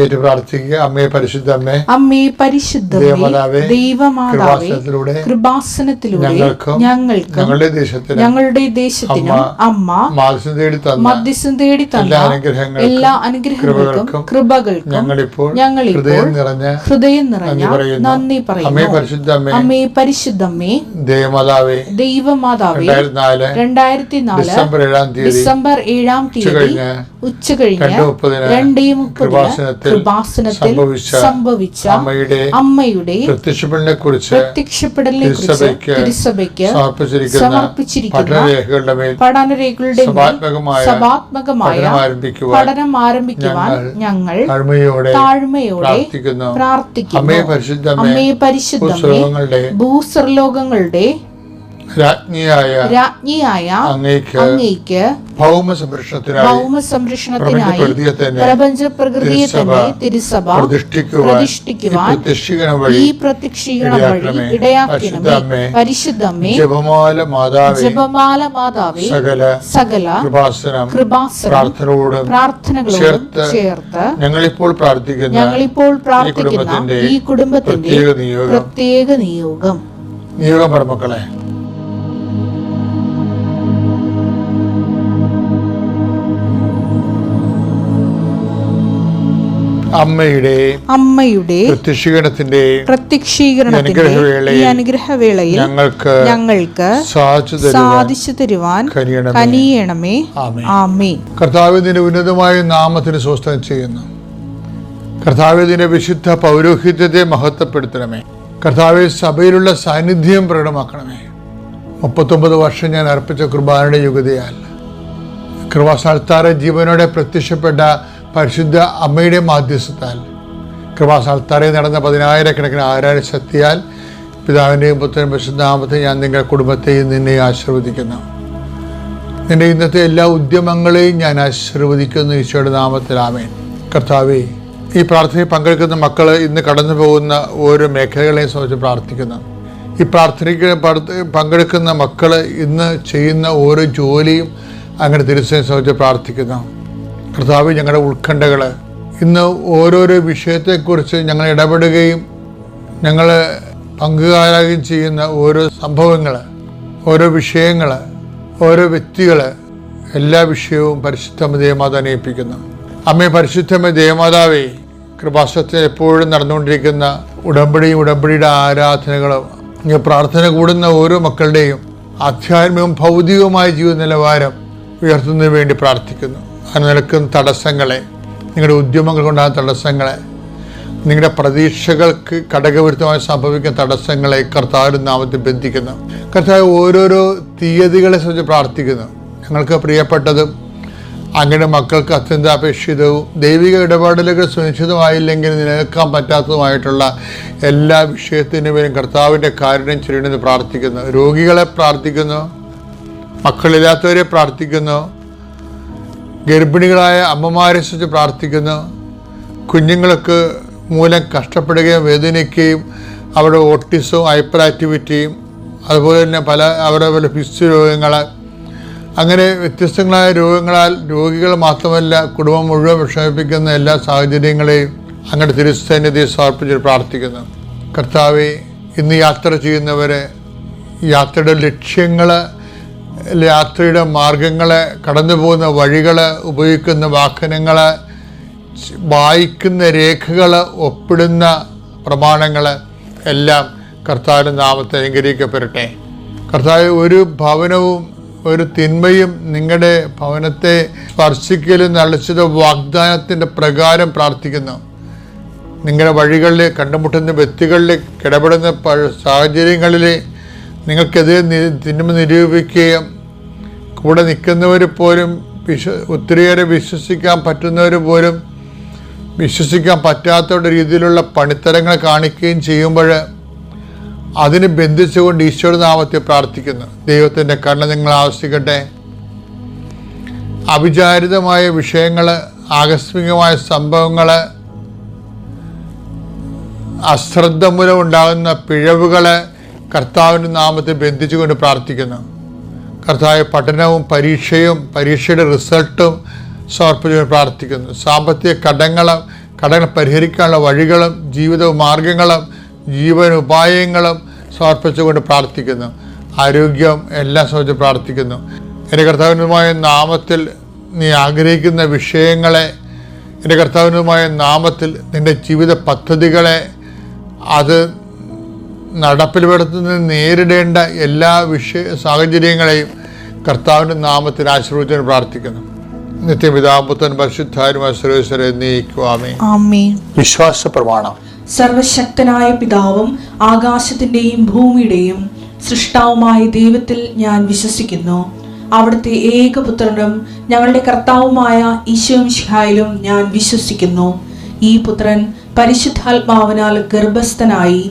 ഏറ്റു പ്രാർത്ഥിക്കുക. അമ്മയെ പരിശുദ്ധ അമ്മേ അമ്മേ പരിശുദ്ധമേ ദൈവമാതാവേ കൃപാസനത്തിലൂടെ ഞങ്ങൾക്ക് ഞങ്ങളുടെ ദേശത്തിന് ഞങ്ങളുടെ ദേശത്തിനും അമ്മ തേടി തന്ന മധ്യസ്ഥം തേടി എല്ലാ തന്ന അനുഗ്രഹങ്ങൾക്കും എല്ലാ അനുഗ്രഹങ്ങൾക്കും കൃപകൾക്കും ഞങ്ങളിപ്പോൾ ഞങ്ങൾ ഹൃദയം നിറഞ്ഞ ഹൃദയം നിറഞ്ഞ നന്ദി പറയുന്നു. അമ്മേ അമ്മേ പരിശുദ്ധമ്മേ ദേവമാതാവേ ദൈവമാതാവേ രണ്ടായിരത്തി നാല് ഡിസംബർ ഏഴാം തീയതി ഡിസംബർ ഏഴാം തീയതി ഉച്ച കഴിഞ്ഞ് രണ്ട് മുപ്പതിന് കൃപാസനത്തിൽ സംഭവിച്ച അമ്മയുടെ അമ്മയുടെ പ്രത്യക്ഷപ്പെടലിനെ കുറിച്ച് പ്രത്യക്ഷപ്പെടലിനെ കുറിച്ച് തിരുസഭയ്ക്ക് സമർപ്പിച്ചിരിക്കുന്ന പഠനരേഖകളുടെ സഭാത്മകമായ പഠനം ആരംഭിക്കുവാൻ ഞങ്ങൾ താഴ്മയോടെ പ്രാർത്ഥിക്കുന്നു. അമ്മയെ പരിശുദ്ധ അമ്മേ അമ്മയെ പരിശുദ്ധമേ ഭൂസ്വർലോകങ്ങളുടെ രാജ്ഞിയായ രാജ്ഞിയായ അങ്ങേക്ക് അങ്ങേക്ക് ഭൗമ സംരക്ഷണത്തിനായി ഭൗമ സംരക്ഷണത്തിനായി പ്രപഞ്ച പ്രകൃതിയെ തന്നെ തിരുസഭ പ്രതിഷ്ഠിക്കുവാൻ ഈ പ്രത്യക്ഷീകരണം ഈ വഴി പ്രത്യക്ഷീകരണം വഴി ഇടയാക്കണമേ. പരിശുദ്ധമ്മേ, ജപമാല മാതാവേ ജപമാല മാതാവേ സകല സകല കൃപാസനം കൃപാസനം പ്രാർത്ഥനയോടും പ്രാർത്ഥനകളോടും ചേർത്ത് ചേർത്ത് ഞങ്ങളിപ്പോൾ പ്രാർത്ഥിക്കുന്ന ഞങ്ങളിപ്പോൾ പ്രാർത്ഥിക്കുന്ന ഈ കുടുംബത്തിന്റെ പ്രത്യേക നിയോഗം. പ്രത്യേക നിയോഗം. നിയോഗം പരമക്കളെ അമ്മയുടെ അമ്മയുടെ പ്രത്യക്ഷീകരണത്തിന്റെ പ്രത്യക്ഷീകരണത്തിന്റെ ഈ അനുഗ്രഹവേളയിൽ ഞങ്ങൾക്ക് ഞങ്ങൾക്ക് സാധിച്ചു തരുവാൻ കനിയണമേ. ആമേ കർത്താവിന്റെ ഉന്നതമായ നാമത്തിന് സ്വസ്ഥം ചെയ്യുന്നു. കർത്താവിന്റെ വിശുദ്ധ പൗരോഹിത്യത്തെ മഹത്വപ്പെടുത്തണമേ. കർത്താവ് സഭയിലുള്ള സാന്നിധ്യം പ്രകടമാക്കണമേ. മുപ്പത്തൊമ്പത് വർഷം ഞാൻ അർപ്പിച്ച കുർബാനയുടെ യുഗതയാൽ കൃപാസാൽത്താറെ ജീവനോടെ പ്രത്യക്ഷപ്പെട്ട പരിശുദ്ധ അമ്മയുടെ മാധ്യസ്ഥത്താൽ കൃപാസാൽത്താറെ നടന്ന പതിനായിരക്കണക്കിന് ആരാധന ശക്തിയാൽ പിതാവിന്റെയും പുത്രനും പരിശുദ്ധാമത്തെ ഞാൻ നിങ്ങളുടെ കുടുംബത്തെയും നിന്നെ ആശീർവദിക്കുന്നു. നിന്റെ ഇന്നത്തെ എല്ലാ ഉദ്യമങ്ങളെയും ഞാൻ ആശീർവദിക്കുന്നു ഈശോയുടെ നാമത്തിൽ. ആമേൻ. കർത്താവേ ഈ പ്രാർത്ഥനയിൽ പങ്കെടുക്കുന്ന മക്കൾ ഇന്ന് കടന്നു പോകുന്ന ഓരോ മേഖലകളെയും സംബന്ധിച്ച് പ്രാർത്ഥിക്കുന്നു. ഈ പ്രാർത്ഥനയ്ക്ക് പങ്കെടുക്കുന്ന മക്കൾ ഇന്ന് ചെയ്യുന്ന ഓരോ ജോലിയും അങ്ങനെ തിരിച്ചതിനെ സംബന്ധിച്ച് പ്രാർത്ഥിക്കുന്നു. കർത്താവ് ഞങ്ങളുടെ ഉത്കണ്ഠകൾ ഇന്ന് ഓരോരോ വിഷയത്തെക്കുറിച്ച് ഞങ്ങൾ ഇടപെടുകയും ഞങ്ങൾ പങ്കുകാരാകുകയും ചെയ്യുന്ന ഓരോ സംഭവങ്ങൾ ഓരോ വിഷയങ്ങൾ ഓരോ വ്യക്തികൾ എല്ലാ വിഷയവും പരിശുദ്ധമ ദേവമാതാവിനെ ഏൽപ്പിക്കുന്നു അമ്മേ പരിശുദ്ധമ ദേവമാതാവേ കൃപാസത്തിൽ എപ്പോഴും നടന്നുകൊണ്ടിരിക്കുന്ന ഉടമ്പടിയും ഉടമ്പടിയുടെ ആരാധനകളും പ്രാർത്ഥന കൂടുന്ന ഓരോ മക്കളുടെയും ആധ്യാത്മികവും ഭൗതികവുമായ ജീവിത നിലവാരം ഉയർത്തുന്നതിന് വേണ്ടി പ്രാർത്ഥിക്കുന്നു. അതിന് നിൽക്കുന്ന തടസ്സങ്ങളെ നിങ്ങളുടെ ഉദ്യമങ്ങൾ കൊണ്ടാകുന്ന തടസ്സങ്ങളെ നിങ്ങളുടെ പ്രതീക്ഷകൾക്ക് ഘടകവിരുദ്ധമായി സംഭവിക്കുന്ന തടസ്സങ്ങളെ കർത്താവിന്റെ നാമത്തിൽ ബന്ധിക്കുന്നു. കർത്താവ് ഓരോരോ തീയതികളെ സംബന്ധിച്ച് പ്രാർത്ഥിക്കുന്നു. ഞങ്ങൾക്ക് പ്രിയപ്പെട്ടതും അങ്ങയുടെ മക്കൾക്ക് അത്യന്താപേക്ഷിതവും ദൈവിക ഇടപെടലുകൾ സുനിശ്ചിതമായില്ലെങ്കിൽ നിലനിൽക്കാൻ പറ്റാത്തതുമായിട്ടുള്ള എല്ലാ വിഷയത്തിനു പേരും കർത്താവിന്റെ കാരുണ്യം ചെയ്യണമെന്ന് പ്രാർത്ഥിക്കുന്നു. രോഗികളെ പ്രാർത്ഥിക്കുന്നു. മക്കളില്ലാത്തവരെ പ്രാർത്ഥിക്കുന്നു. ഗർഭിണികളായ അമ്മമാരെ സംബന്ധിച്ച് പ്രാർത്ഥിക്കുന്നു. കുഞ്ഞുങ്ങൾക്ക് മൂലം കഷ്ടപ്പെടുകയും വേദനിക്കുകയും അവരുടെ ഓട്ടിസവും ഹൈപ്പർ ആക്ടിവിറ്റിയും അതുപോലെ തന്നെ പല അവരുടെ പല ഫിസ് രോഗങ്ങൾ അങ്ങനെ വ്യത്യസ്തങ്ങളായ രോഗങ്ങളാൽ രോഗികൾ മാത്രമല്ല കുടുംബം മുഴുവൻ വിഷമിപ്പിക്കുന്ന എല്ലാ സാഹചര്യങ്ങളെയും അങ്ങയുടെ തിരുസന്നിധിയെ സമർപ്പിച്ച് പ്രാർത്ഥിക്കുന്നു. കർത്താവെ ഇന്ന് യാത്ര ചെയ്യുന്നവരെ യാത്രയുടെ ലക്ഷ്യങ്ങൾ യാത്രയുടെ മാർഗങ്ങൾ കടന്നു പോകുന്ന വഴികൾ ഉപയോഗിക്കുന്ന വാഹനങ്ങൾ വായിക്കുന്ന രേഖകൾ ഒപ്പിടുന്ന പ്രമാണങ്ങൾ എല്ലാം കർത്താവിന്റെ നാമത്തെ അനുഗ്രഹിക്കപ്പെടട്ടെ. കർത്താവ് ഒരു ഭവനവും ഒരു തിന്മയും നിങ്ങളുടെ ഭവനത്തെ സ്പർശിക്കലും നളിച്ചത് വാഗ്ദാനത്തിന്റെ പ്രകാരം പ്രാർത്ഥിക്കുന്നു. നിങ്ങളുടെ വഴികളിൽ കണ്ടുമുട്ടുന്ന വ്യക്തികളിൽ ഇടപെടുന്ന സാഹചര്യങ്ങളിൽ നിങ്ങൾക്കെതിരെ തിന്മ നിരൂപിക്കുകയും കൂടെ നിൽക്കുന്നവർ പോലും വിശ്വ ഒത്തിരിയേറെ വിശ്വസിക്കാൻ പറ്റുന്നവർ പോലും വിശ്വസിക്കാൻ പറ്റാത്ത രീതിയിലുള്ള പണിത്തരങ്ങൾ കാണിക്കുകയും ചെയ്യുമ്പോൾ അതിന് ബന്ധിച്ചുകൊണ്ട് ഈശ്വര നാമത്തെ പ്രാർത്ഥിക്കുന്നു. ദൈവത്തിന്റെ കണ്ണ് നിങ്ങൾ ആവശ്യിക്കട്ടെ അവിചാരിതമായ വിഷയങ്ങൾ ആകസ്മികമായ സംഭവങ്ങൾ അശ്രദ്ധ മൂലം ഉണ്ടാകുന്ന പിഴവുകൾ കർത്താവിന്റെ നാമത്തെ ബന്ധിച്ചുകൊണ്ട് പ്രാർത്ഥിക്കുന്നു. കർത്താവ് പഠനവും പരീക്ഷയും പരീക്ഷയുടെ റിസൾട്ടും സമർപ്പിച്ചു പ്രാർത്ഥിക്കുന്നു. സാമ്പത്തിക കടങ്ങൾ കടങ്ങൾ പരിഹരിക്കാനുള്ള വഴികളും ജീവിത മാർഗങ്ങളും ജീവനുപായങ്ങളും സമർപ്പിച്ചുകൊണ്ട് പ്രാർത്ഥിക്കുന്നു. ആരോഗ്യം എല്ലാം സംബന്ധിച്ച് പ്രാർത്ഥിക്കുന്നു. എന്റെ കർത്താവിനുമായ നാമത്തിൽ നീ ആഗ്രഹിക്കുന്ന വിഷയങ്ങളെ എന്റെ കർത്താവിനുമായ നാമത്തിൽ നിന്റെ ജീവിത പദ്ധതികളെ അത് നടപ്പിൽ വരുത്തുന്ന നേരിടേണ്ട എല്ലാ വിഷയ സാഹചര്യങ്ങളെയും കർത്താവിന്റെ നാമത്തിൽ ആശ്രയിച്ചു പ്രാർത്ഥിക്കുന്നു. നിത്യപിതാപുത്തൻ പരിശുദ്ധാരുമായ സുരേശ്വരെ നീക്കുവാമേ ആമേൻ. വിശ്വാസ പ്രമാണം. സർവശക്തനായ പിതാവും ആകാശത്തിന്റെയും ഭൂമിയുടെയും സൃഷ്ടാവുമായ ദൈവത്തിൽ ഞാൻ വിശ്വസിക്കുന്നു. അവിടുത്തെ ഏകപുത്രനും ഞങ്ങളുടെ കർത്താവുമായ ഈശോമിഷിഹായിലും ഞാൻ വിശ്വസിക്കുന്നു. ഈ പുത്രൻ പരിശുദ്ധാത്മാവിനാൽ ഗർഭസ്ഥനായി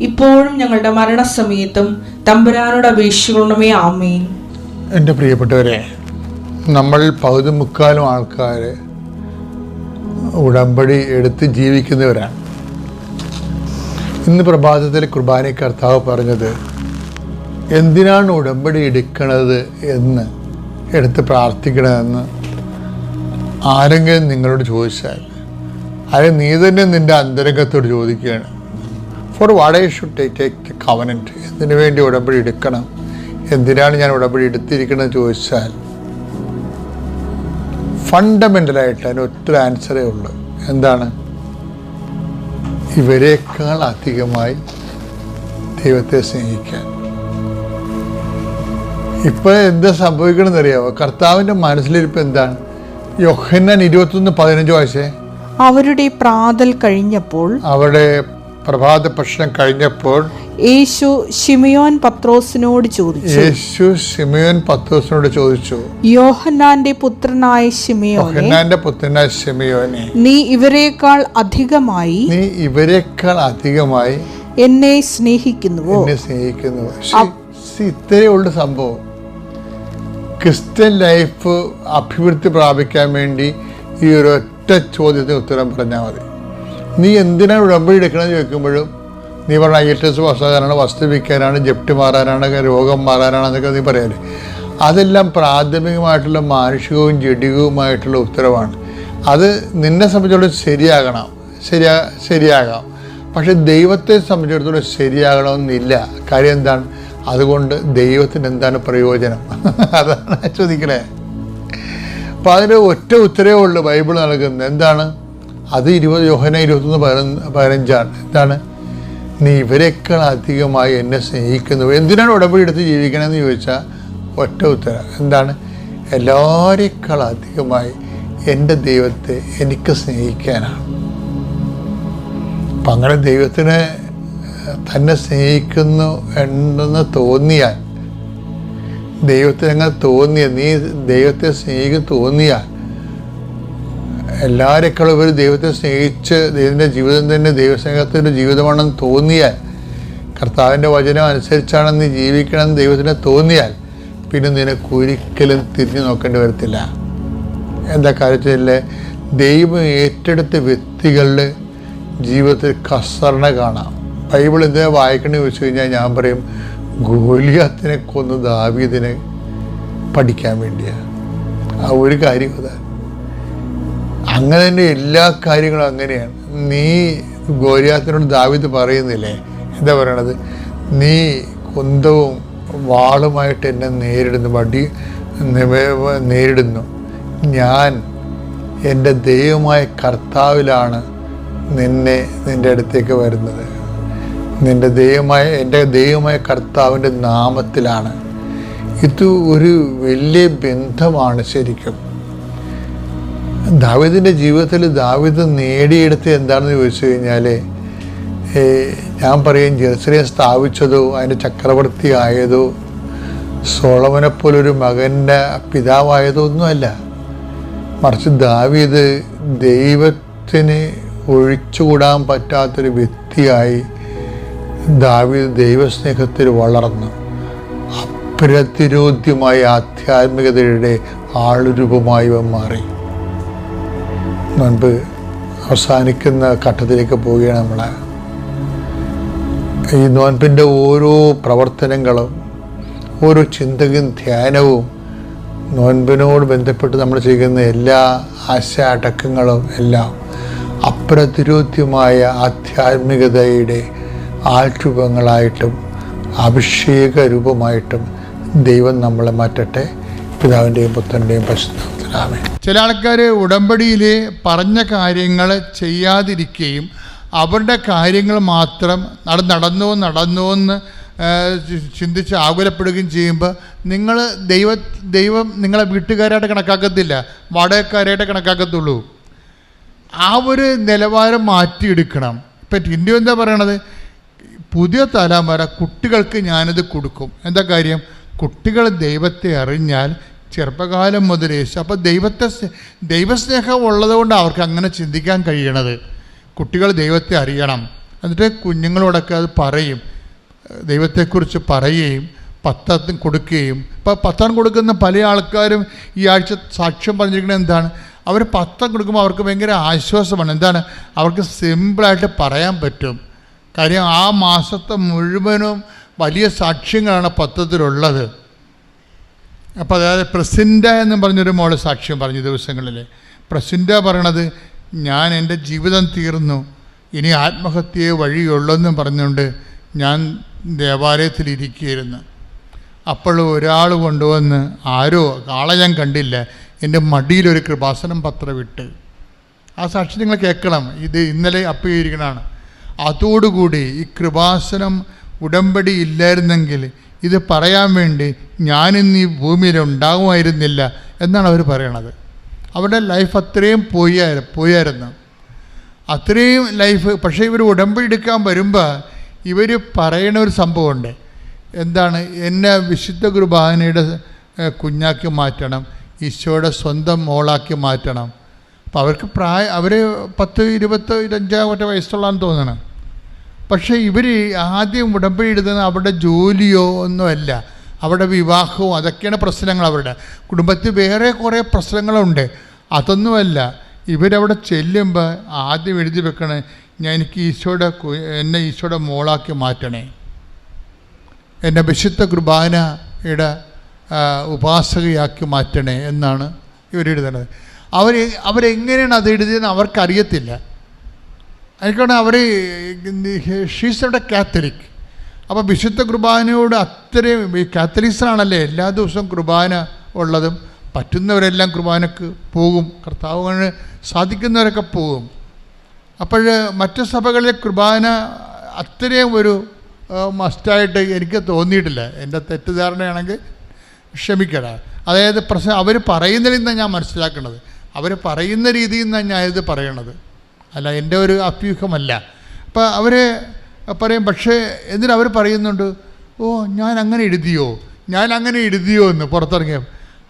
ഇപ്പോഴും ഞങ്ങളുടെ മരണസമയത്തും തമ്പുരാനോട് അപേക്ഷിക്കണമേ ആമേൻ. എന്റെ പ്രിയപ്പെട്ടവരെ നമ്മൾ പകുതി മുക്കാലും ആൾക്കാർ ഉടമ്പടി എടുത്ത് ജീവിക്കുന്നവരാണ്. ഇന്ന് പ്രഭാതത്തിൽ കുർബാന കർത്താവ് പറഞ്ഞത് എന്തിനാണ് ഉടമ്പടി എടുക്കണത് എന്ന് എടുത്ത് പ്രാർത്ഥിക്കണമെന്ന് ആരെങ്കിലും നിങ്ങളോട് ചോദിച്ചാൽ അത് നീ തന്നെ നിന്റെ അന്തരംഗത്തോട് ചോദിക്കുകയാണ്. For what I should take take covenant എന്തിനു വേണ്ടി ഉടമ്പടി എടുക്കണം? എന്തിനാണ് ഞാൻ ഉടമ്പടി എടുത്തിരിക്കണമെന്ന് ചോദിച്ചാൽ ഫണ്ടമെന്റലായിട്ട് അതിന് ഒറ്റ ആൻസറേ ഉള്ളൂ. എന്താണ്? ഇവരെക്കാൾ അധികമായി ദൈവത്തെ സ്നേഹിക്കാൻ. ഇപ്പൊ എന്താ സംഭവിക്കണമെന്ന് അറിയാമോ കർത്താവിന്റെ മനസ്സിലിരിപ്പ് എന്താണ്? യൊഹന്നാൻ ഇരുപത്തൊന്ന് പതിനഞ്ച് വയസ്സേ അവരുടെ പ്രാതൽ കഴിഞ്ഞപ്പോൾ അവിടെ പ്രഭാത ഭക്ഷണം കഴിഞ്ഞപ്പോൾ യേശു ഷിമിയോൻ പത്രോസിനോട് ചോദിച്ചു. യേശു ഷിമിയോൻ പത്രോസിനോട് ചോദിച്ചു യോഹന്നാന്റെ പുത്രനായ ഷിമിയോനെ പുത്രനായ ഷിമിയോനെ നീ ഇവരെക്കാൾ അധികമായി നീ ഇവരെക്കാൾ അധികമായി എന്നെ സ്നേഹിക്കുന്നുവോ? എന്നെ സ്നേഹിക്കുന്നുവോ? ഇത്രയേ ഉള്ളൂ സംഭവം. ക്രിസ്ത്യൻ ലൈഫ് അഭിവൃദ്ധി പ്രാപിക്കാൻ വേണ്ടി ഈ ഒരു ഒറ്റ ചോദ്യത്തിന് ഉത്തരം പറഞ്ഞാൽ മതി. നീ എന്തിനാണ് ഉടമ്പടി എടുക്കണമെന്ന് ചോദിക്കുമ്പോഴും നീ പറഞ്ഞ ഐ എസ് പാസ്സാകാനാണ് വസ്തു വിൽക്കാനാണ് ജപ്തി മാറാനാണ് രോഗം മാറാനാണ് എന്നൊക്കെ നീ പറയാല്ലേ? അതെല്ലാം പ്രാഥമികമായിട്ടുള്ള മാനുഷികവും ജഡികവുമായിട്ടുള്ള ഉത്തരവാണ്. അത് നിന്നെ സംബന്ധിച്ചിടത്തോളം ശരിയാകണം. ശരിയാ ശരിയാകാം. പക്ഷെ ദൈവത്തെ സംബന്ധിച്ചിടത്തോളം ശരിയാകണമെന്നില്ല. കാര്യം എന്താണ്? അതുകൊണ്ട് ദൈവത്തിന് എന്താണ് പ്രയോജനം? അതാണ് ചോദിക്കണേ. അപ്പം അതിന് ഒറ്റ ഉത്തരവേ ഉള്ളൂ ബൈബിൾ നൽകുന്നത്. എന്താണ്? അത് ഇരുപത് യോഹന ഇരുപത്തൊന്ന് പതിനഞ്ചാണ്. എന്താണ്? നീ ഇവരെക്കാൾ അധികമായി എന്നെ സ്നേഹിക്കുന്നു. എന്തിനാണ് ഉടമ്പടി എടുത്ത് ജീവിക്കണമെന്ന് ചോദിച്ചാൽ ഒറ്റ ഉത്തരം. എന്താണ്? എല്ലാവരേക്കാൾ അധികമായി എന്റെ ദൈവത്തെ എനിക്ക് സ്നേഹിക്കാനാണ്. അപ്പം അങ്ങനെ ദൈവത്തിന് തന്നെ സ്നേഹിക്കുന്നു എന്നെന്ന് തോന്നിയാൽ ദൈവത്തിനങ്ങനെ തോന്നിയ നീ ദൈവത്തെ സ്നേഹിക്കും തോന്നിയാൽ എല്ലാവരെക്കാളും ഒരു ദൈവത്തെ സ്നേഹിച്ച് ദൈവത്തിന്റെ ജീവിതം തന്നെ ദൈവസ്നേഹത്തിന്റെ ജീവിതമാണെന്ന് തോന്നിയാൽ കർത്താവിന്റെ വചനം അനുസരിച്ചാണ് നീ ജീവിക്കണമെന്ന് ദൈവത്തിന് തോന്നിയാൽ പിന്നെ നിനക്ക് ഒരിക്കലും തിരിഞ്ഞു നോക്കേണ്ടി വരത്തില്ല. എന്താ കാര്യത്തിൽ ദൈവം ഏറ്റെടുത്ത വ്യക്തികളുടെ ജീവിതത്തിൽ കസരണ കാണാം. ബൈബിൾ എന്തിനാ വായിക്കണമെന്ന് ചോദിച്ചു കഴിഞ്ഞാൽ ഞാൻ പറയും ഗോലിയാത്തിനെ കൊന്ന് ദാവീദിനെ പഠിക്കാൻ വേണ്ടിയാണ് ആ ഒരു കാര്യം അതാണ് അങ്ങനെ തന്നെ എല്ലാ കാര്യങ്ങളും അങ്ങനെയാണ്. നീ ഗോരിയാത്തിനോട് ദാവീദ് പറയുന്നില്ലേ? എന്താ പറയണത്? നീ കുന്തവും വാളുമായിട്ട് എന്നെ നേരിടുന്നു വടി നേരിടുന്നു. ഞാൻ എന്റെ ദൈവമായ കർത്താവിലാണ് നിന്നെ നിന്റെ അടുത്തേക്ക് വരുന്നത്. നിന്റെ ദൈവമായ എന്റെ ദൈവമായ കർത്താവിന്റെ നാമത്തിലാണ്. ഇത് ഒരു വലിയ ബന്ധമാണ് ശരിക്കും. ദാവിദിന്റെ ജീവിതത്തിൽ ദാവിദ് നേടിയെടുത്ത് എന്താണെന്ന് ചോദിച്ചു കഴിഞ്ഞാൽ ഞാൻ പറയും ജെറുസലേം സ്ഥാപിച്ചതോ അതിന്റെ ചക്രവർത്തി ആയതോ സോളമനെ പോലൊരു മകന്റെ പിതാവായതോ ഒന്നുമല്ല. മറിച്ച് ദാവീദ് ദൈവത്തിന് ഒഴിച്ചുകൂടാൻ പറ്റാത്തൊരു വ്യക്തിയായി ദാവീദ് ദൈവസ്നേഹത്തിൽ വളർന്നു. അപ്രതിരോധ്യമായ ആധ്യാത്മികതയുടെ ആളുരൂപമായി മാറി. മുൻപ് അവസാനിക്കുന്ന ഘട്ടത്തിലേക്ക് പോവുകയാണ് നമ്മൾ ഈ നോൻപിന്റെ ഓരോ പ്രവർത്തനങ്ങളും ഓരോ ചിന്തയും ധ്യാനവും നോൻപിനോട് ബന്ധപ്പെട്ട് നമ്മൾ ചെയ്യുന്ന എല്ലാ ആശ അടക്കങ്ങളും എല്ലാം അപ്രതിരോധ്യമായ ആധ്യാത്മികതയുടെ ആൾരൂപങ്ങളായിട്ടും അഭിഷേക രൂപമായിട്ടും ദൈവം നമ്മളെ മാറ്റട്ടെ. പിതാവിന്റെയും പുത്രന്റെയും പശുനാമേ ചില ആൾക്കാർ ഉടമ്പടിയിൽ പറഞ്ഞ കാര്യങ്ങൾ ചെയ്യാതിരിക്കുകയും അവരുടെ കാര്യങ്ങൾ മാത്രം നട നടന്നോ നടന്നോ എന്ന് ചിന്തിച്ച് ആകുലപ്പെടുകയും ചെയ്യുമ്പോൾ നിങ്ങൾ ദൈവ ദൈവം നിങ്ങളെ വീട്ടുകാരായിട്ട് കണക്കാക്കത്തില്ല. വാടകക്കാരായിട്ട് കണക്കാക്കത്തുള്ളൂ. ആ ഒരു നിലവാരം മാറ്റിയെടുക്കണം. ഇപ്പം ടിൻഡു എന്താ പറയണത്? പുതിയ തലമുറ കുട്ടികൾക്ക് ഞാനിത് കൊടുക്കും. എന്താ കാര്യം? കുട്ടികൾ ദൈവത്തെ അറിഞ്ഞാൽ ചെറുപ്പകാലം യേശു അപ്പോൾ ദൈവത്തെ ദൈവസ്നേഹം ഉള്ളതുകൊണ്ട് അവർക്ക് അങ്ങനെ ചിന്തിക്കാൻ കഴിയണത്. കുട്ടികൾ ദൈവത്തെ അറിയണം. എന്നിട്ട് കുഞ്ഞുങ്ങളോടൊക്കെ അത് പറയും. ദൈവത്തെക്കുറിച്ച് പറയുകയും പത്തം കൊടുക്കുകയും. ഇപ്പോൾ പത്തം കൊടുക്കുന്ന പല ആൾക്കാരും ഈ ആഴ്ച സാക്ഷ്യം പറഞ്ഞിരിക്കുന്നത് എന്താണ്? അവർ പത്തം കൊടുക്കുമ്പോൾ അവർക്ക് ഭയങ്കര ആശ്വാസമാണ്. എന്താണ്? അവർക്ക് സിമ്പിളായിട്ട് പറയാൻ പറ്റും. കാര്യം ആ മാസത്തെ മുഴുവനും വലിയ സാക്ഷ്യങ്ങളാണ് പത്രത്തിലുള്ളത്. അപ്പോൾ അതായത് പ്രസിൻഡ എന്ന് പറഞ്ഞൊരു മോൾ സാക്ഷ്യം പറഞ്ഞു ദിവസങ്ങളിൽ പ്രസിൻഡ പറയണത് ഞാൻ എന്റെ ജീവിതം തീർന്നു. ഇനി ആത്മഹത്യയെ വഴിയുള്ളെന്നും പറഞ്ഞുകൊണ്ട് ഞാൻ ദേവാലയത്തിൽ ഇരിക്കുകയായിരുന്നു അപ്പോൾ ഒരാൾ കൊണ്ടുവന്ന് ആരോ ആളെ ഞാൻ കണ്ടില്ല. എന്റെ മടിയിലൊരു കൃപാസനം പത്രം ഇട്ട് ആ സാക്ഷി നിങ്ങൾ കേൾക്കണം. ഇത് ഇന്നലെ അപ്പിയിരിക്കണതാണ് അതോടുകൂടി ഈ കൃപാസനം ഉടമ്പടി ഇല്ലായിരുന്നെങ്കിൽ ഇത് പറയാൻ വേണ്ടി ഞാനിന്ന് ഈ ഭൂമിയിൽ ഉണ്ടാകുമായിരുന്നില്ല എന്നാണ് അവർ പറയണത്. അവരുടെ ലൈഫ് അത്രയും പോയാ പോയായിരുന്നു. അത്രയും ലൈഫ് പക്ഷേ ഇവർ ഉടമ്പടി എടുക്കാൻ വരുമ്പോൾ ഇവർ പറയണ ഒരു സംഭവമുണ്ട്. എന്താണ്? എന്നെ വിശുദ്ധ കുർബാനയുടെ കുഞ്ഞാക്കി മാറ്റണം. ഈശോയുടെ സ്വന്തം മോളാക്കി മാറ്റണം. അപ്പോൾ അവർക്ക് പ്രായ അവർ പത്ത് ഇരുപത്ത് ഇരുപത്തഞ്ചാമത്തെ വയസ്സുള്ളതെന്ന് തോന്നണം. പക്ഷേ ഇവർ ആദ്യം ഉടമ്പടി ഇടുന്നത് അവരുടെ ജോലിയോ ഒന്നുമല്ല. അവരുടെ വിവാഹവും അതൊക്കെയാണ് പ്രശ്നങ്ങൾ അവരുടെ. കുടുംബത്തിൽ വേറെ കുറേ പ്രശ്നങ്ങളുണ്ട്. അതൊന്നുമല്ല ഇവരവിടെ ചെല്ലുമ്പോൾ ആദ്യം എഴുതി വെക്കണേ ഞാൻ എനിക്ക് ഈശോയുടെ എന്നെ ഈശോയുടെ മോളാക്കി മാറ്റണേ. എന്നെ വിശുദ്ധ കുർബാനയുടെ ഉപാസകയാക്കി മാറ്റണേ എന്നാണ് ഇവരെഴുതണത് അവർ അവരെങ്ങനെയാണ് അത് എഴുതിയതെന്ന് അവർക്കറിയത്തില്ല. എനിക്കാണ് അവർ ഷീസ് അവിടെ കാത്തലിക്. അപ്പോൾ വിശുദ്ധ കുർബാനയോട് അത്രയും ഈ കാത്തലിക്സാണല്ലേ എല്ലാ ദിവസവും കുർബാന ഉള്ളതും. പറ്റുന്നവരെല്ലാം കുർബാനക്ക് പോകും. കർത്താവിന് സാധിക്കുന്നവരൊക്കെ പോകും. അപ്പോൾ മറ്റ് സഭകളിലെ കുർബാന അത്രയും ഒരു മസ്റ്റായിട്ട് എനിക്ക് തോന്നിയിട്ടില്ല. എന്റെ തെറ്റിദ്ധാരണയാണെങ്കിൽ ക്ഷമിക്കട. അതായത് പ്രശ്നം അവർ പറയുന്നതിൽ നിന്നാണ് ഞാൻ മനസ്സിലാക്കുന്നത് അവർ പറയുന്ന രീതിയിൽ നിന്നാണ് ഞാൻ പറയണത്. അല്ല എന്റെ ഒരു അഭ്യൂഹമല്ല. അപ്പോൾ അവർ പറയും പക്ഷേ എന്നിട്ട് പറയുന്നുണ്ട്? ഓ ഞാൻ അങ്ങനെ എഴുതിയോ? ഞാൻ അങ്ങനെ എഴുതിയോ? എന്ന് പുറത്തിറങ്ങിയ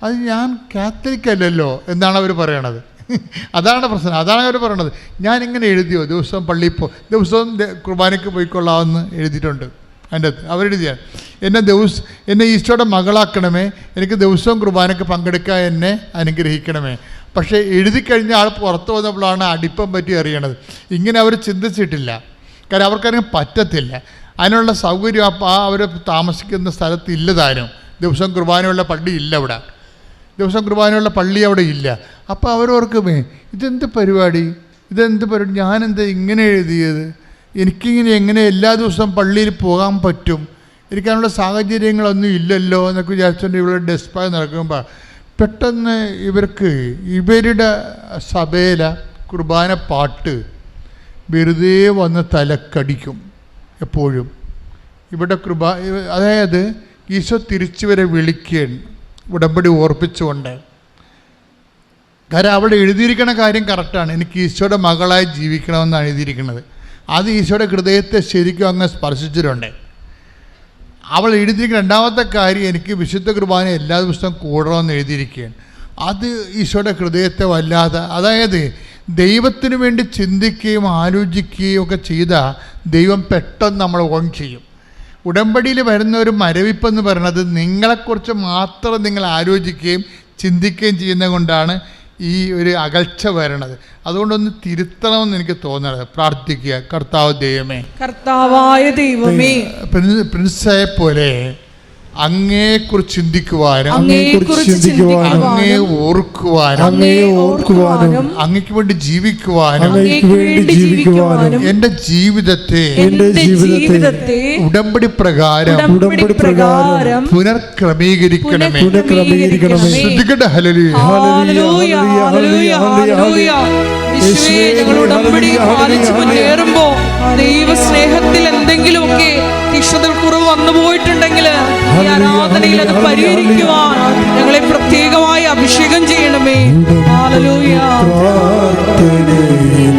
അത് ഞാൻ കാത്തലിക് അല്ലല്ലോ എന്നാണ് അവർ പറയണത്. അതാണ് പ്രശ്നം. അതാണ് അവർ പറയണത്. ഇങ്ങനെ എഴുതിയോ? ദിവസം പള്ളിയിൽ പോ ദിവസവും കുർബാനയ്ക്ക് പോയിക്കൊള്ളാമെന്ന് എഴുതിയിട്ടുണ്ട് അതിന്റെ അകത്ത്. അവരെഴുതിയാണ് എന്നെ ദിവസം എന്നെ ഈശോയുടെ മകളാക്കണമേ. എനിക്ക് ദിവസവും കുർബാനയ്ക്ക് പങ്കെടുക്കാൻ എന്നെ അനുഗ്രഹിക്കണമേ. പക്ഷേ എഴുതി കഴിഞ്ഞ ആൾ പുറത്ത് വന്നപ്പോഴാണ് അടിപ്പം പറ്റി അറിയണത് ഇങ്ങനെ അവർ ചിന്തിച്ചിട്ടില്ല. കാരണം അവർക്കറിയാൻ പറ്റത്തില്ല. അതിനുള്ള സൗകര്യം അപ്പോൾ ആ അവർ താമസിക്കുന്ന സ്ഥലത്ത് ഇല്ലതാനും ദിവസം കുർബാനയുള്ള പള്ളി ഇല്ല അവിടെ. ദിവസം കുർബാനയുള്ള പള്ളി അവിടെ ഇല്ല. അപ്പോൾ അവരോർക്കുമേ ഇതെന്ത് പരിപാടി? ഇതെന്ത് പരിപാടി? ഞാനെന്താ ഇങ്ങനെ എഴുതിയത്? എനിക്കിങ്ങനെ എങ്ങനെ എല്ലാ ദിവസവും പള്ളിയിൽ പോകാൻ പറ്റും? എനിക്കതിനുള്ള സാഹചര്യങ്ങളൊന്നും ഇല്ലല്ലോ എന്നൊക്കെ വിചാരിച്ചുകൊണ്ട് ഇവിടെ ഡെസ്പായി നടക്കുമ്പോൾ പെട്ടെന്ന് ഇവർക്ക് ഇവരുടെ സഭയിലെ കുർബാന പാട്ട് വെറുതെ വന്ന് തലക്കടിക്കും എപ്പോഴും. ഇവിടെ കൃപ അതായത് ഈശോ തിരിച്ചു വരെ വിളിക്കുകയാണ് ഉടമ്പടി ഓർപ്പിച്ചുകൊണ്ട് കാരണം അവിടെ എഴുതിയിരിക്കുന്ന കാര്യം കറക്റ്റാണ് എനിക്ക് ഈശോയുടെ മകളായി ജീവിക്കണമെന്നാണ് എഴുതിയിരിക്കുന്നത്. അത് ഈശോയുടെ ഹൃദയത്തെ ശരിക്കും അങ്ങ് സ്പർശിച്ചിട്ടുണ്ട്. അവൾ എഴുതിയിരിക്കുന്ന രണ്ടാമത്തെ കാര്യം എനിക്ക് വിശുദ്ധ കുർബാന എല്ലാ ദിവസവും കൂടണമെന്ന് എഴുതിയിരിക്കുകയാണ്. അത് ഈശോയുടെ ഹൃദയത്തെ വല്ലാതെ അതായത് ദൈവത്തിന് വേണ്ടി ചിന്തിക്കുകയും ആലോചിക്കുകയും ഒക്കെ ചെയ്താൽ ദൈവം പെട്ടെന്ന് നമ്മൾ ഓൺ ചെയ്യും. ഉടമ്പടിയിൽ വരുന്ന ഒരു മരവിപ്പെന്ന് പറയുന്നത് നിങ്ങളെക്കുറിച്ച് മാത്രം നിങ്ങൾ ആലോചിക്കുകയും ചിന്തിക്കുകയും ചെയ്യുന്നത് കൊണ്ടാണ് ഈ ഒരു അകൽച്ച വരണത്. അതുകൊണ്ടൊന്ന് തിരുത്തണമെന്ന് എനിക്ക് തോന്നണത്. പ്രാർത്ഥിക്കുക. കർത്താവ് ദൈവമേ. കർത്താവായ ദൈവമേ. പ്രിൻസ് പ്രിൻസയെ പോലെ അങ്ങയെക്കുറിച്ച് ചിന്തിക്കുവാനും അങ്ങയെക്കുറിച്ച് ചിന്തിക്കുവാനും അങ്ങയെ ഓർക്കുവാനും അങ്ങയെ ഓർക്കുവാനും അങ്ങയ്ക്ക് വേണ്ടി ജീവിക്കുവാനും അങ്ങേക്ക് വേണ്ടി ജീവിക്കുവാനും എന്റെ ജീവിതത്തെ എന്റെ ജീവിതത്തെ ഉടമ്പടി പ്രകാരം ഉടമ്പടി പ്രകാരം പുനർക്രമീകരിക്കണമേ പുനഃക്രമീകരിക്കണമേ. ശ്രദ്ധിക്കട്ടെ ഹലലി ഹല്ലേലൂയ, ഹല്ലേലൂയ, ഹല്ലേലൂയ. യേശുവേ, ഞങ്ങൾ ഉടമ്പടി പാലിച്ച് മുന്നേറുമ്പോ ദൈവസ്നേഹത്തിൽ എന്തെങ്കിലുമൊക്കെ തിക്ഷതൽ കുറവ് വന്നു പോയിട്ടുണ്ടെങ്കിൽ ഈ ആരാധനയിൽ അത് പരിഹരിക്കുവാൻ ഞങ്ങളെ പ്രത്യേകമായി അഭിഷേകം ചെയ്യണമേ. ഹല്ലേലൂയ. പ്രാർത്ഥനയിൽ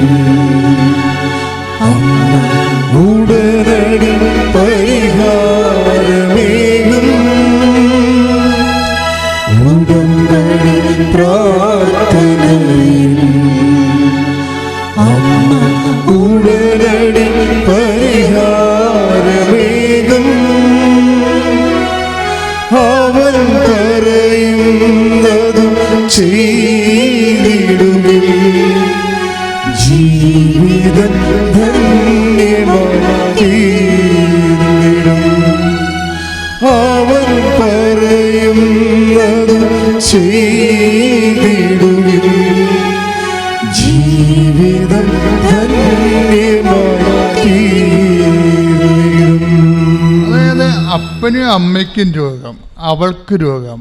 അമ്മയ്ക്കും രോഗം അവൾക്ക് രോഗം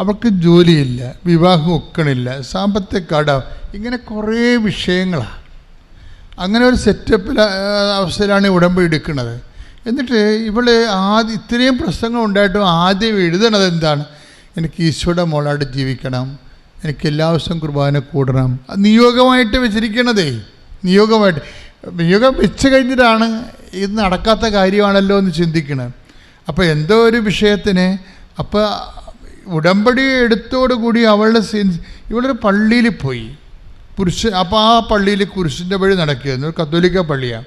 അവൾക്ക് ജോലിയില്ല വിവാഹം ഒക്കണില്ല സാമ്പത്തിക കടം ഇങ്ങനെ കുറേ വിഷയങ്ങളാണ് അങ്ങനെ ഒരു സെറ്റപ്പിൽ അവസ്ഥയിലാണ് ഉടമ്പ് എടുക്കുന്നത്. എന്നിട്ട് ഇവൾ ആദ്യം ഇത്രയും പ്രശ്നങ്ങൾ ഉണ്ടായിട്ടും ആദ്യം എഴുതണത് എന്താണ്? എനിക്ക് ഈശോയുടെ മോളായിട്ട് ജീവിക്കണം എനിക്ക് എല്ലാ ദിവസവും കുർബാന കൂടണം. നിയോഗമായിട്ട് വെച്ചിരിക്കണതേ. നിയോഗമായിട്ട് നിയോഗം വെച്ച് കഴിഞ്ഞിട്ടാണ് ഇത് നടക്കാത്ത കാര്യമാണല്ലോ എന്ന് ചിന്തിക്കണം. അപ്പോൾ എന്തോ ഒരു വിഷയത്തിന് അപ്പോൾ ഉടമ്പടി എടുത്തോടുകൂടി അവളുടെ സി- ഇവളൊരു പള്ളിയിൽ പോയി. പുരുഷ അപ്പോൾ ആ പള്ളിയിൽ കുരിശിന്റെ വഴി നടക്കുകയായിരുന്നു. ഒരു കത്തോലിക്ക പള്ളിയാണ്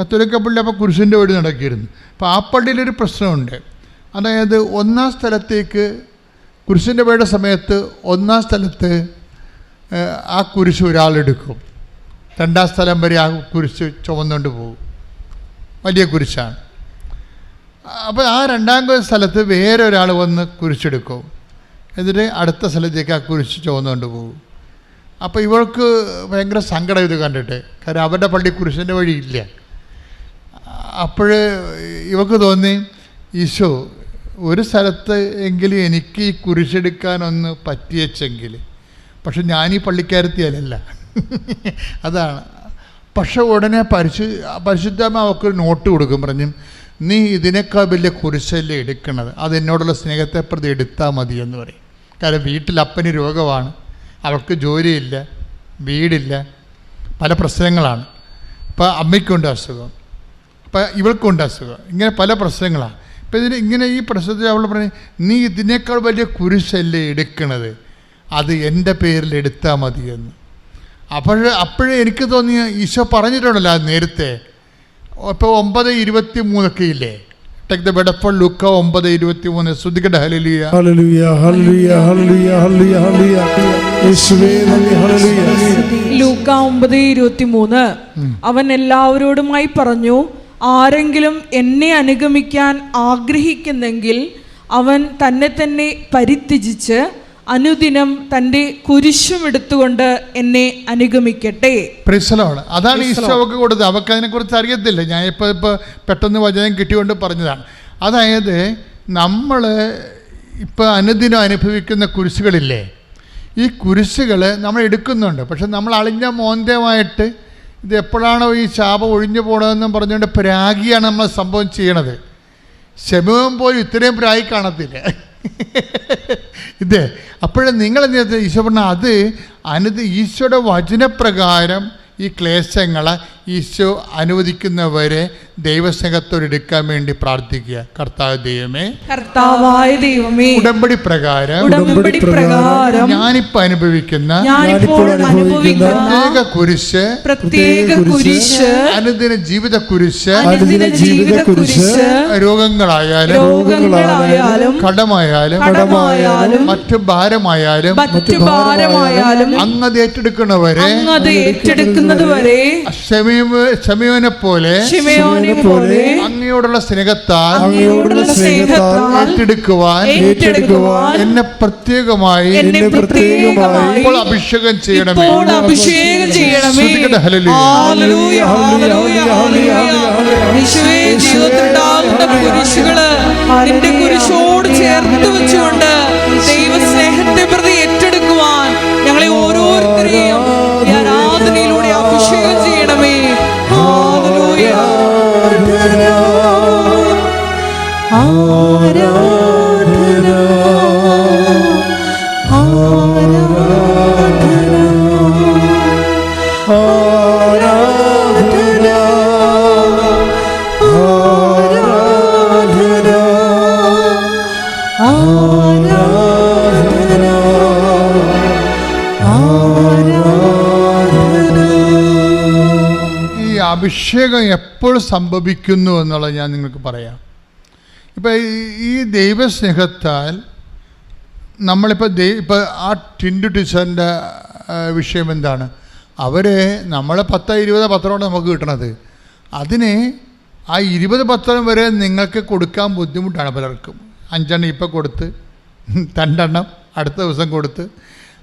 കത്തോലിക്ക പള്ളി അപ്പോൾ കുരിശിന്റെ വഴി നടക്കിയിരുന്നു അപ്പോൾ ആ പള്ളിയിലൊരു പ്രശ്നമുണ്ട്. അതായത് ഒന്നാം സ്ഥലത്തേക്ക് കുരിശിന്റെ വഴിയുടെ സമയത്ത് ഒന്നാം സ്ഥലത്ത് ആ കുരിശ് ഒരാളെടുക്കും രണ്ടാം സ്ഥലം വരെ ആ കുരിശ് ചുമന്നുകൊണ്ട് പോകും. വലിയ കുരിശാണ്. അപ്പോൾ ആ രണ്ടാം സ്ഥലത്ത് വേറെ ഒരാൾ വന്ന് കുരിശെടുക്കും. എന്നിട്ട് അടുത്ത സ്ഥലത്തേക്ക് ആ കുരിശ് ചുമന്നുകൊണ്ട് പോകും. അപ്പോൾ ഇവൾക്ക് ഭയങ്കര സങ്കടം ഇത് കണ്ടിട്ട്. കാരണം അവരുടെ പള്ളി കുരിശിന്റെ വഴിയില്ല. അപ്പോൾ ഇവക്ക് തോന്നി ഈശോ ഒരു സ്ഥലത്ത് എങ്കിലും എനിക്ക് ഈ കുരിശെടുക്കാനൊന്ന് പറ്റിയച്ചെങ്കിൽ. പക്ഷെ ഞാൻ ഈ പള്ളിക്കാരത്തിയല്ല അതാണ്. പക്ഷെ ഉടനെ പരിശു പരിശുദ്ധമ്മ അവൾക്ക് നോട്ട് കൊടുക്കും. പറഞ്ഞു നീ ഇതിനേക്കാൾ വലിയ കുരിശല്ലേ എടുക്കണത് അത് എന്നോടുള്ള സ്നേഹത്തെ പ്രതി എടുത്താൽ മതി എന്ന് പറയും. കാരണം വീട്ടിൽ അപ്പന് രോഗമാണ്. അവൾക്ക് ജോലിയില്ല വീടില്ല. പല പ്രശ്നങ്ങളാണ്. അപ്പോൾ അമ്മയ്ക്കുണ്ട് അസുഖം. ഇപ്പം ഇവൾക്കുണ്ട് അസുഖം. ഇങ്ങനെ പല പ്രശ്നങ്ങളാണ്. ഇപ്പം ഇതിന് ഇങ്ങനെ ഈ പ്രശ്നത്തിൽ അവൾ പറഞ്ഞു നീ ഇതിനേക്കാൾ വലിയ കുരിശല്ലേ എടുക്കണത്? അത് എന്റെ പേരിൽ എടുത്താൽ മതിയെന്ന്. എന്ന് അപ്പോഴേ എനിക്ക് തോന്നിയ ഈശോ പറഞ്ഞിട്ടുണ്ടല്ലോ നേരത്തെ. ഇപ്പോൾ ഒമ്പത് ഇരുപത്തി മൂന്നൊക്കെ ഇല്ലേ ടേക്ക് ദ ബെഡഫോൾ ലുക്ക ഒമ്പത് ഇരുപത്തി മൂന്ന് ശ്രദ്ധിക്കട്ടെ ഹലിയ hallelujah hallelujah hallelujah hallelujah hallelujah യേശുവേ നന്ദി ഹല്ലേലൂയ ലൂക്ക ഒമ്പത് ഇരുപത്തി മൂന്ന് അവൻ എല്ലാവരോടുമായി പറഞ്ഞു ആരെങ്കിലും എന്നെ അനുഗമിക്കാൻ ആഗ്രഹിക്കുന്നെങ്കിൽ അവൻ തന്നെ തന്നെ പരിത്യജിച്ച് അനുദിനം തന്റെ കുരിശും എടുത്തുകൊണ്ട് എന്നെ അനുഗമിക്കട്ടെ. പ്രിസലാണ് അതാണ് ഈശോ അവക്ക് കൊടുത്തത്. കുറിച്ച് അതിനെക്കുറിച്ച് അറിയത്തില്ല. ഞാൻ ഇപ്പോൾ ഇപ്പോൾ പെട്ടെന്ന് വചനം കിട്ടിക്കൊണ്ട് പറഞ്ഞതാണ്. അതായത് നമ്മൾ ഇപ്പോൾ അനുദിനം അനുഭവിക്കുന്ന കുരിശുകളില്ലേ? ഈ കുരിശുകൾ നമ്മൾ എടുക്കുന്നുണ്ട്. പക്ഷെ നമ്മൾ അളിഞ്ഞ മോന്തമായിട്ട് ഇത് എപ്പോഴാണോ ഈ ശാപം ഒഴിഞ്ഞു പോണതെന്നും പറഞ്ഞുകൊണ്ട് പ്രാഗിയാണ് നമ്മൾ സംഭവം ചെയ്യണത്. ശമവും പോലും ഇത്രയും പ്രായി കാണത്തില്ല. ഇത് അപ്പോഴും ചെയ്തത്? ഈശോ പറഞ്ഞ അത് അനുദ് ഈശോയുടെ വചനപ്രകാരം ഈ ക്ലേശങ്ങളെ ഈശോ അനുവദിക്കുന്നവരെ ദൈവസംഘത്തോട് എടുക്കാൻ വേണ്ടി പ്രാർത്ഥിക്കുക. കർത്താവ് ദൈവമേ കർത്താവായ ദൈവമേ ഉടമ്പടി പ്രകാരം ഉടമ്പടി പ്രകാരം ഞാനിപ്പോൾ അനുഭവിക്കുന്ന പ്രത്യേക കുരിശ് പ്രത്യേക കുരിശ് അനുദിന ജീവിത കുരിശ് അനുദിന ജീവിത കുരിശ് രോഗങ്ങളായാലും രോഗങ്ങളായാലും കടമായാലും കടമായാലും മറ്റു ഭാരമായാലും മറ്റു ഭാരമായാലും അങ്ങത് ഏറ്റെടുക്കുന്നവരെ അങ്ങത് ഏറ്റെടുക്കുന്നത് വരെ പോലെ അങ്ങയോടുള്ള സ്നേഹത്താൽ അങ്ങയോടുള്ള സ്നേഹത്താൽ ഏറ്റെടുക്കുവാൻ ഏറ്റെടുക്കുവാൻ എന്നെ പ്രത്യേകമായി എന്നെ പ്രത്യേകമായി ഇപ്പോൾ അഭിഷേകം ചെയ്യണമേ. ഇപ്പോൾ അഭിഷേകം ചെയ്യണമേ. ഹല്ലേലൂയ. ഹല്ലേലൂയ, ഹല്ലേലൂയ, കുരിശുകൾ നിന്റെ കുരിശോട് ചേർത്ത് വെച്ചുകൊണ്ട് അഭിഷേകം എപ്പോൾ സംഭവിക്കുന്നു എന്നുള്ളത് ഞാൻ നിങ്ങൾക്ക് പറയാം. ഇപ്പം ഈ ദൈവസ്നേഹത്താൽ നമ്മളിപ്പോൾ ദൈ ഇപ്പോൾ ആ ടിൻഡു ടീച്ചറിന്റെ വിഷയം എന്താണ്? അവർ നമ്മളെ പത്ത് ഇരുപത് പത്രമാണ് നമുക്ക് കിട്ടണത്. അതിന് ആ ഇരുപത് പത്രം വരെ നിങ്ങൾക്ക് കൊടുക്കാൻ ബുദ്ധിമുട്ടാണ് പലർക്കും. അഞ്ചെണ്ണം ഇപ്പം കൊടുത്ത് രണ്ടെണ്ണം അടുത്ത ദിവസം കൊടുത്ത്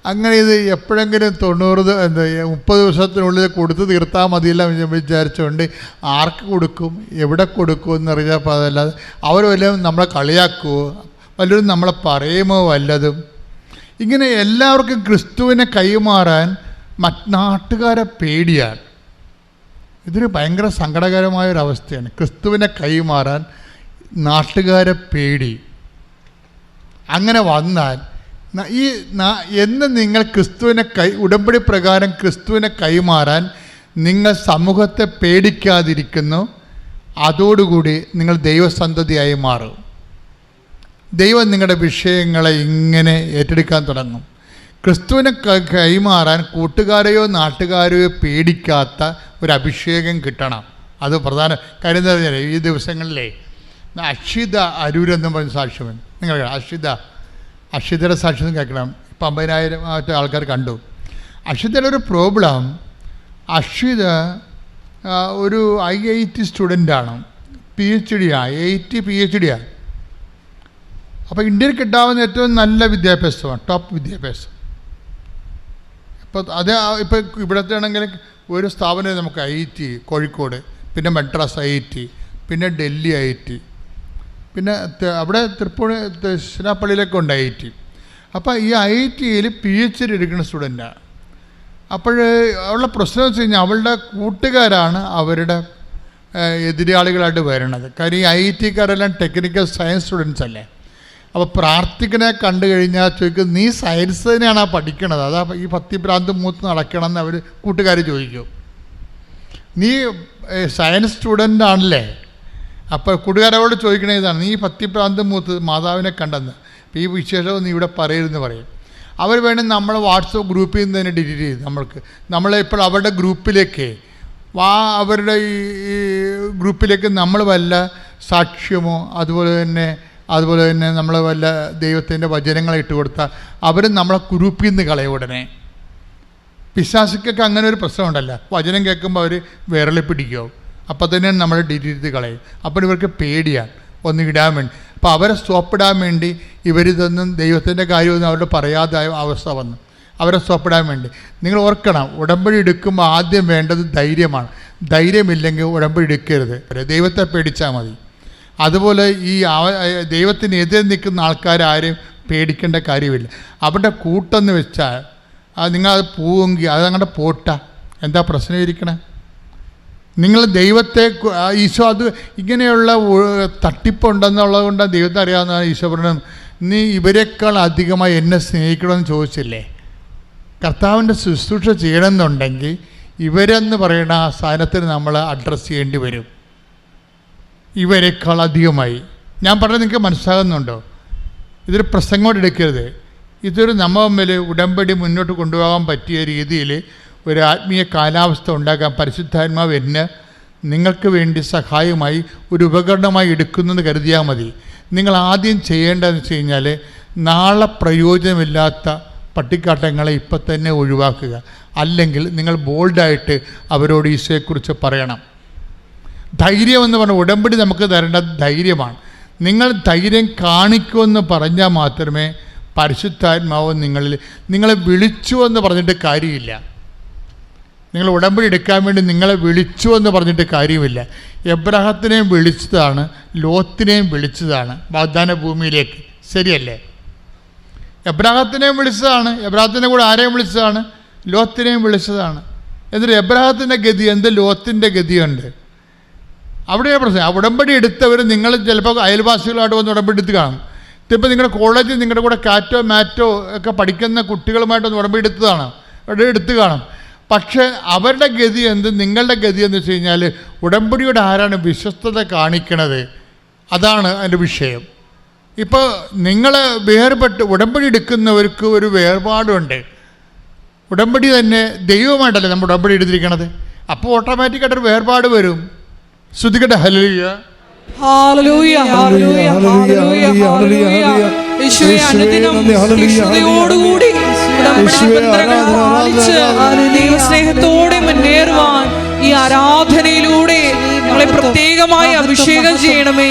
അങ്ങനെ ഇത് എപ്പോഴെങ്കിലും തൊണ്ണൂറ് എന്താ മുപ്പത് ദിവസത്തിനുള്ളിൽ കൊടുത്ത് തീർത്താൽ മതിയല്ല വിചാരിച്ചുകൊണ്ട് ആർക്ക് കൊടുക്കും എവിടെ കൊടുക്കും എന്നറിയാപ്പോൾ അതല്ലാതെ അവർ വല്ലതും നമ്മളെ കളിയാക്കുമോ വല്ലതും നമ്മളെ പറയുമോ വല്ലതും? ഇങ്ങനെ എല്ലാവർക്കും ക്രിസ്തുവിനെ കൈമാറാൻ മറ്റ് നാട്ടുകാരെ പേടിയാണ്. ഇതൊരു ഭയങ്കര സങ്കടകരമായൊരവസ്ഥയാണ്. ക്രിസ്തുവിനെ കൈമാറാൻ നാട്ടുകാരെ പേടി. അങ്ങനെ വന്നാൽ ഈ എന്ന് നിങ്ങൾ ക്രിസ്തുവിനെ കൈ ഉടമ്പടി പ്രകാരം ക്രിസ്തുവിനെ കൈമാറാൻ നിങ്ങൾ സമൂഹത്തെ പേടിക്കാതിരിക്കുന്നു. അതോടുകൂടി നിങ്ങൾ ദൈവസന്തതിയായി മാറും. ദൈവം നിങ്ങളുടെ വിഷയങ്ങളെ ഇങ്ങനെ ഏറ്റെടുക്കാൻ തുടങ്ങും. ക്രിസ്തുവിനെ കൈമാറാൻ കൂട്ടുകാരെയോ നാട്ടുകാരെയോ പേടിക്കാത്ത ഒരു അഭിഷേകം കിട്ടണം. അത് പ്രധാന കാര്യം എന്താ പറഞ്ഞാൽ ഈ ദിവസങ്ങളിലെ അക്ഷിത അരൂരെന്ന് പറഞ്ഞ സാക്ഷ്യം നിങ്ങൾ അക്ഷിത അക്ഷിതയുടെ സാക്ഷ്യം കേൾക്കണം. ഇപ്പം അമ്പതിനായിരം മറ്റേ ആൾക്കാർ കണ്ടു. അക്ഷിതയുടെ ഒരു പ്രോബ്ലം അക്ഷിത ഒരു ഐ ഐ ടി സ്റ്റുഡന്റാണ് പി എച്ച് ഡി ആണ് I T P H D ആണ് അപ്പോൾ ഇന്ത്യയിൽ കിട്ടാവുന്ന ഏറ്റവും നല്ല വിദ്യാഭ്യാസമാണ് ടോപ്പ് വിദ്യാഭ്യാസം. ഇപ്പോൾ അത് ഇപ്പോൾ ഇവിടുത്തെ ആണെങ്കിൽ ഒരു സ്ഥാപനം നമുക്ക് ഐ ടി കോഴിക്കോട് പിന്നെ മദ്രാസ് ഐ ടി പിന്നെ ഡൽഹി ഐ ടി പിന്നെ അവിടെ തൃപ്പൂണി ശിലാപ്പള്ളിയിലൊക്കെ ഉണ്ട് ഐ ടി അപ്പോൾ ഈ ഐ ടിയിൽ പി എച്ച് ഡി എടുക്കുന്ന സ്റ്റുഡന്റാണ് അപ്പോൾ അവളുടെ പ്രശ്നം വെച്ച് കഴിഞ്ഞാൽ അവളുടെ കൂട്ടുകാരാണ് അവരുടെ എതിരാളികളായിട്ട് വരണത് കാര്യം ഈ ഐ ടിക്കാരെല്ലാം ടെക്നിക്കൽ സയൻസ് സ്റ്റുഡൻസ് അല്ലേ? അപ്പോൾ പ്രാർത്ഥിക്കനെ കണ്ടു കഴിഞ്ഞാൽ ചോദിക്കും നീ സയൻസ് തന്നെയാണ് പഠിക്കണത്? അതാ ഈ പത്തിഭ്രാന്ത് മൂത്ത് നടക്കണം എന്ന് അവർ കൂട്ടുകാർ ചോദിക്കും. നീ സയൻസ് സ്റ്റുഡന്റ് ആണല്ലേ? അപ്പോൾ കൂട്ടുകാരോട് ചോദിക്കണേ ഇതാണ് നീ പത്തിഭ്രാന്ത് മൂത്ത് മാതാവിനെ കണ്ടെന്ന്. ഈ വിശേഷം നീ ഇവിടെ പറയരുതെന്ന് പറയും. അവർ വേണം നമ്മളെ വാട്സപ്പ് ഗ്രൂപ്പിൽ നിന്ന് തന്നെ ഡിലീറ്റ് ചെയ്ത് നമ്മൾക്ക്. നമ്മളെ ഇപ്പോൾ അവരുടെ ഗ്രൂപ്പിലേക്ക് വാ അവരുടെ ഈ ഗ്രൂപ്പിലേക്ക് നമ്മൾ വല്ല സാക്ഷ്യമോ അതുപോലെ തന്നെ അതുപോലെ തന്നെ നമ്മൾ വല്ല ദൈവത്തിന്റെ വചനങ്ങളെ ഇട്ട് കൊടുത്താൽ അവർ നമ്മളെ ഗ്രൂപ്പിൽ നിന്ന് കളയും ഉടനെ. പിശാസിക്കൊക്കെ അങ്ങനെ ഒരു പ്രശ്നമുണ്ടല്ല. വചനം കേൾക്കുമ്പോൾ അവർ വിരളി പിടിക്കുമോ അപ്പോൾ തന്നെ നമ്മൾ ഡിലീറ്റ് ചെയ്ത് കളയും. അപ്പോൾ ഇവർക്ക് പേടിയാണ് ഒന്ന് ഇടാൻ വേണ്ടി. അപ്പോൾ അവരെ സ്റ്റോപ്പിടാൻ വേണ്ടി ഇവരിതൊന്നും ദൈവത്തിന്റെ കാര്യമൊന്നും അവരോട് പറയാതായ അവസ്ഥ വന്നു. അവരെ സ്റ്റോപ്പിടാൻ വേണ്ടി. നിങ്ങൾ ഓർക്കണം ഉടമ്പടി എടുക്കുമ്പോൾ ആദ്യം വേണ്ടത് ധൈര്യമാണ്. ധൈര്യമില്ലെങ്കിൽ ഉടമ്പടി എടുക്കരുത്. ദൈവത്തെ പേടിച്ചാൽ മതി. അതുപോലെ ഈ ദൈവത്തിനെതിരെ ദൈവത്തിന് നിൽക്കുന്ന ആൾക്കാരാരും പേടിക്കേണ്ട കാര്യമില്ല. അവരുടെ കൂട്ടെന്ന് വെച്ചാൽ നിങ്ങൾ അത് പോവുമെങ്കിൽ അത് അങ്ങോട്ട് പോട്ട. എന്താ പ്രശ്നം ഇരിക്കണേ? നിങ്ങൾ ദൈവത്തെ ഈശോ അത് ഇങ്ങനെയുള്ള തട്ടിപ്പുണ്ടെന്നുള്ളത് കൊണ്ട് ദൈവത്തെ അറിയാവുന്ന ഈശോ പറഞ്ഞു നീ ഇവരെക്കാൾ അധികമായി എന്നെ സ്നേഹിക്കണമെന്ന് ചോദിച്ചില്ലേ? കർത്താവിന്റെ ശുശ്രൂഷ ചെയ്യണമെന്നുണ്ടെങ്കിൽ ഇവരെന്ന് പറയുന്ന ആ സ്ഥാനത്തിന് നമ്മൾ അഡ്രസ്സ് ചെയ്യേണ്ടി വരും. ഇവരെക്കാൾ അധികമായി. ഞാൻ പറഞ്ഞത് നിങ്ങൾക്ക് മനസ്സിലാകുന്നുണ്ടോ? ഇതൊരു പ്രസംഗം എടുക്കരുത്. ഇതൊരു നമ്മൾ തമ്മിൽ ഉടമ്പടി മുന്നോട്ട് കൊണ്ടുപോകാൻ പറ്റിയ രീതിയിൽ ഒരു ആത്മീയ കാലാവസ്ഥ ഉണ്ടാക്കാൻ പരിശുദ്ധാത്മാവ് എന്നെ നിങ്ങൾക്ക് വേണ്ടി സഹായമായി ഒരു ഉപകരണമായി എടുക്കുന്നെന്ന് കരുതിയാൽ മതി. നിങ്ങൾ ആദ്യം ചെയ്യേണ്ടതെന്ന് വെച്ച് കഴിഞ്ഞാൽ നാളെ പ്രയോജനമില്ലാത്ത പട്ടിക്കാട്ടങ്ങളെ ഇപ്പം തന്നെ ഒഴിവാക്കുക. അല്ലെങ്കിൽ നിങ്ങൾ ബോൾഡായിട്ട് അവരോട് ഈശോയെക്കുറിച്ച് പറയണം. ധൈര്യം എന്ന് പറഞ്ഞ ഉടമ്പടി നമുക്ക് തരേണ്ടത് ധൈര്യമാണ്. നിങ്ങൾ ധൈര്യം കാണിക്കുമെന്ന് പറഞ്ഞാൽ മാത്രമേ പരിശുദ്ധാത്മാവ് നിങ്ങളിൽ നിങ്ങളെ വിളിച്ചു എന്ന് പറഞ്ഞിട്ട് കാര്യമില്ല. നിങ്ങൾ ഉടമ്പടി എടുക്കാൻ വേണ്ടി നിങ്ങളെ വിളിച്ചു എന്ന് പറഞ്ഞിട്ട് കാര്യമില്ല. എബ്രഹത്തിനെയും വിളിച്ചതാണ് ലോത്തിനെയും വിളിച്ചതാണ് വാഗ്ദാന ഭൂമിയിലേക്ക്. ശരിയല്ലേ? എബ്രാഹത്തിനെയും വിളിച്ചതാണ് എബ്രാഹത്തിനെ കൂടെ ആരെയും വിളിച്ചതാണ്? ലോത്തിനെയും വിളിച്ചതാണ്. എന്നിട്ട് എബ്രാഹത്തിന്റെ ഗതി എന്ത്? ലോത്തിന്റെ ഗതിയുണ്ട്. അവിടെയാണ് പ്രശ്നം. ഉടമ്പടി എടുത്തവർ നിങ്ങൾ ചിലപ്പോൾ അയൽവാസികളായിട്ട് വന്ന് ഉടമ്പടി എടുത്ത് കാണും. ഇതിപ്പോൾ നിങ്ങളുടെ കോളേജിൽ നിങ്ങളുടെ കൂടെ കാറ്റോ മാറ്റോ ഒക്കെ പഠിക്കുന്ന കുട്ടികളുമായിട്ടൊന്ന് ഉടമ്പടി എടുത്തതാണ്. അവിടെ എടുത്ത് കാണും. പക്ഷേ അവരുടെ ഗതി എന്ത്? നിങ്ങളുടെ ഗതി എന്ന് വെച്ച് കഴിഞ്ഞാൽ ഉടമ്പടിയുടെ ആരാണ് വിശ്വസ്തത കാണിക്കണത്? അതാണ് അതിന്റെ വിഷയം. ഇപ്പോൾ നിങ്ങൾ വേർപെട്ട് ഉടമ്പടി എടുക്കുന്നവർക്ക് ഒരു വേർപാടുണ്ട്. ഉടമ്പടി തന്നെ ദൈവമായിട്ടല്ലേ നമ്മൾ ഉടമ്പടി എടുത്തിരിക്കണത്? അപ്പോൾ ഓട്ടോമാറ്റിക്കായിട്ടൊരു വേർപാട് വരും. ശ്രുതിക്കട്ടെ ഹലിയ ഹല്ലേലൂയ, പാലിച്ച് ദൈവസ്നേഹത്തോടെ മുന്നേറുവാൻ ഈ ആരാധനയിലൂടെ നിങ്ങളെ പ്രത്യേകമായി അഭിഷേകം ചെയ്യണമേ.